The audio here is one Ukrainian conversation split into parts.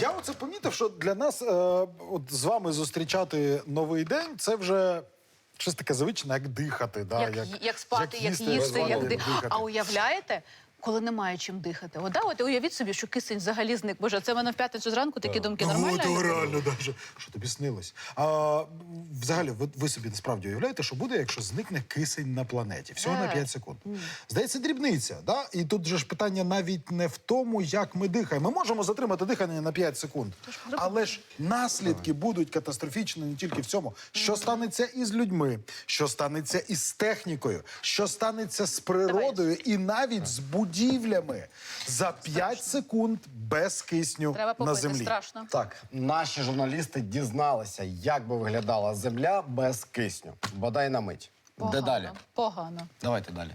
Я оце помітив, що для нас е, от з вами зустрічати новий день це вже щось таке звичне, як дихати. Да? як, як, спати, як їсти, як води дихати. А уявляєте, коли немає чим дихати? Да, от уявіть собі, що кисень взагалі зник. Боже, це в мене в п'ятницю зранку такі думки нормально? Ну, то реально, да, що, тобі снилось. А, взагалі, ви, ви собі насправді уявляєте, що буде, якщо зникне кисень на планеті? Всього на Е. 5 секунд. Здається, дрібниця. Да? І тут же ж питання навіть не в тому, як ми дихаємо. Ми можемо затримати дихання на 5 секунд. Але ж наслідки будуть катастрофічні не тільки в цьому. Що станеться із людьми, що станеться із технікою, що станеться з природою і навіть з будівлями за 5 секунд без кисню Треба на попити, землі. страшно. Так, наші журналісти дізналися, як би виглядала земля без кисню. Бодай на мить. Погано, Де далі? Погано. Давайте далі.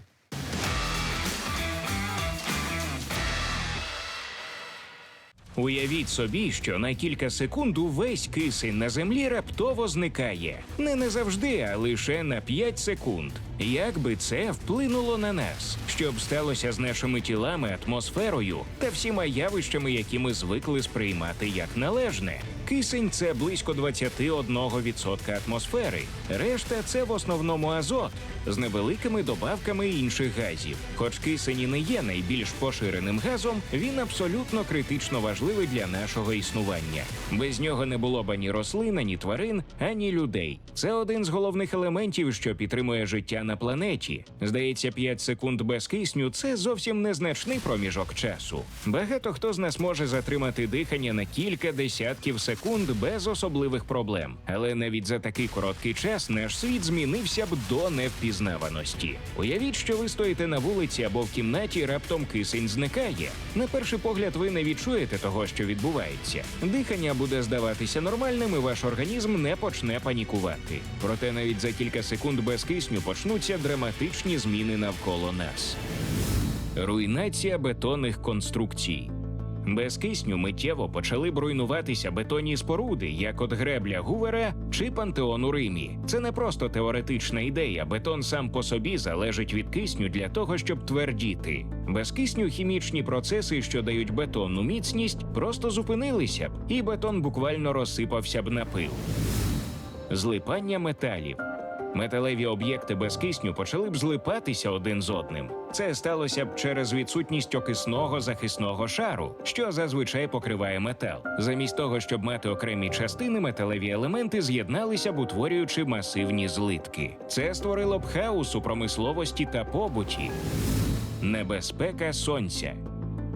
Уявіть собі, що на кілька секунд увесь кисень на землі раптово зникає. Не назавжди, а лише на 5 секунд. Як би це вплинуло на нас? Що б сталося з нашими тілами, атмосферою та всіма явищами, які ми звикли сприймати як належне? Кисень це близько 21% атмосфери. Решта це в основному азот з невеликими добавками інших газів. Хоч кисень і не є найбільш поширеним газом, він абсолютно критично важливий для нашого існування. Без нього не було б ані рослин, ані тварин, ані людей. Це один з головних елементів, що підтримує життя на планеті. Здається, 5 секунд без кисню це зовсім незначний проміжок часу. Багато хто з нас може затримати дихання на кілька десятків секунд без особливих проблем. Але навіть за такий короткий час наш світ змінився б до невпізнаваності. Уявіть, що ви стоїте на вулиці або в кімнаті, раптом кисень зникає. На перший погляд, ви не відчуєте того, що відбувається. Дихання буде здаватися нормальним, і ваш організм не почне панікувати. Проте навіть за кілька секунд без кисню почнуться драматичні зміни навколо нас. Руйнація бетонних конструкцій. Без кисню миттєво почали б руйнуватися бетонні споруди, як от гребля Гувера чи пантеон у Римі. Це не просто теоретична ідея. Бетон сам по собі залежить від кисню для того, щоб твердіти. Без кисню хімічні процеси, що дають бетонну міцність, просто зупинилися б, і бетон буквально розсипався б на пил. Злипання металів. Металеві об'єкти без кисню почали б злипатися один з одним. Це сталося б через відсутність окисного захисного шару, що зазвичай покриває метал. Замість того, щоб мати окремі частини, металеві елементи з'єдналися б, утворюючи масивні злитки. Це створило б хаос у промисловості та побуті. Небезпека сонця.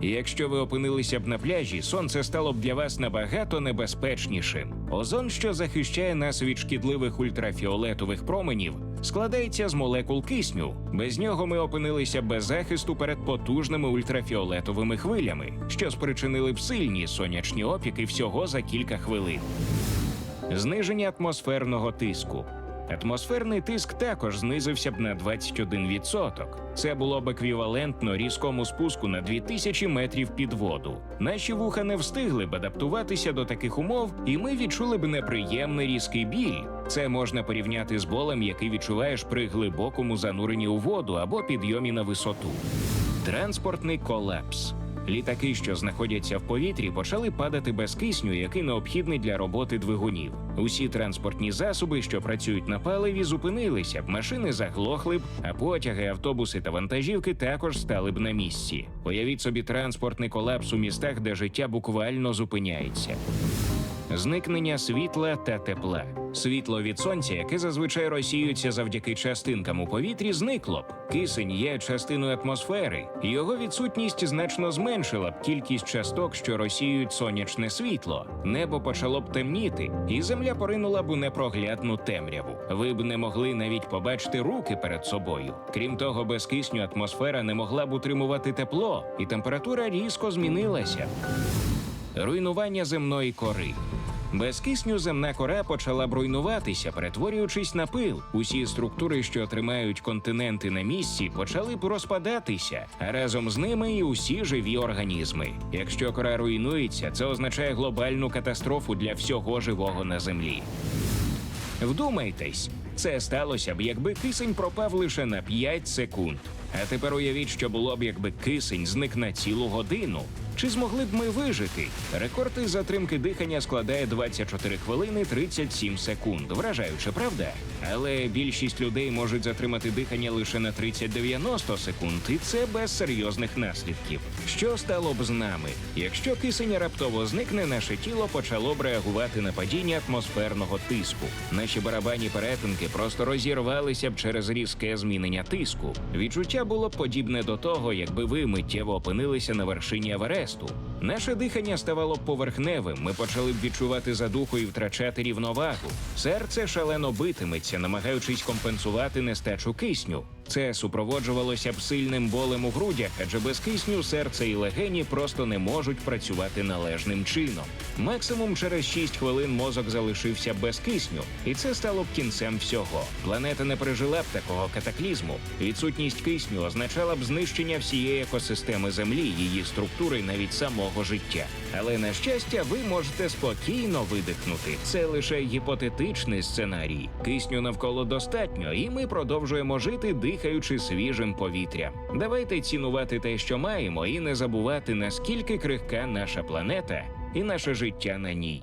Якщо ви опинилися б на пляжі, сонце стало б для вас набагато небезпечнішим. Озон, що захищає нас від шкідливих ультрафіолетових променів, складається з молекул кисню. Без нього ми опинилися без захисту перед потужними ультрафіолетовими хвилями, що спричинили б сильні сонячні опіки всього за кілька хвилин. Зниження атмосферного тиску. Атмосферний тиск також знизився б на 21%. Це було б еквівалентно різкому спуску на 2000 метрів під воду. Наші вуха не встигли б адаптуватися до таких умов, і ми відчули б неприємний різкий біль. Це можна порівняти з болем, який відчуваєш при глибокому зануренні у воду або підйомі на висоту. Транспортний колапс. Літаки, що знаходяться в повітрі, почали падати без кисню, який необхідний для роботи двигунів. Усі транспортні засоби, що працюють на паливі, зупинилися б, машини заглохли б, а потяги, автобуси та вантажівки також стали б на місці. Уявіть собі транспортний колапс у містах, де життя буквально зупиняється. Зникнення світла та тепла. Світло від сонця, яке зазвичай розсіюється завдяки частинкам у повітрі, зникло б. Кисень є частиною атмосфери. Його відсутність значно зменшила б кількість часток, що розсіюють сонячне світло. Небо почало б темніти, і земля поринула б у непроглядну темряву. Ви б не могли навіть побачити руки перед собою. Крім того, без кисню атмосфера не могла б утримувати тепло, і температура різко змінилася. Руйнування земної кори. Без кисню земна кора почала б руйнуватися, перетворюючись на пил. Усі структури, що тримають континенти на місці, почали б розпадатися, а разом з ними і усі живі організми. Якщо кора руйнується, це означає глобальну катастрофу для всього живого на землі. Вдумайтесь, це сталося б, якби кисень пропав лише на 5 секунд. А тепер уявіть, що було б, якби кисень зник на цілу годину. Чи змогли б ми вижити? Рекорд із затримки дихання складає 24 хвилини 37 секунд. Вражаюче, правда? Але більшість людей можуть затримати дихання лише на 30-90 секунд, і це без серйозних наслідків. Що стало б з нами? Якщо кисень раптово зникне, наше тіло почало б реагувати на падіння атмосферного тиску. Наші барабанні перетинки просто розірвалися б через різке змінення тиску. Відчуття було б подібне до того, якби ви миттєво опинилися на вершині Евересту. Наше дихання ставало поверхневим. Ми почали б відчувати задуху і втрачати рівновагу. Серце шалено битиметься, намагаючись компенсувати нестачу кисню. Це супроводжувалося б сильним болем у грудях, адже без кисню серце і легені просто не можуть працювати належним чином. Максимум через 6 хвилин мозок залишився без кисню, і це стало б кінцем всього. Планета не пережила б такого катаклізму. Відсутність кисню означала б знищення всієї екосистеми Землі, її структури, навіть самого життя. Але на щастя, ви можете спокійно видихнути. Це лише гіпотетичний сценарій. Кисню навколо достатньо, і ми продовжуємо жити, дихаючи свіжим повітрям. Давайте цінувати те, що маємо, і не забувати наскільки крихка наша планета і наше життя на ній.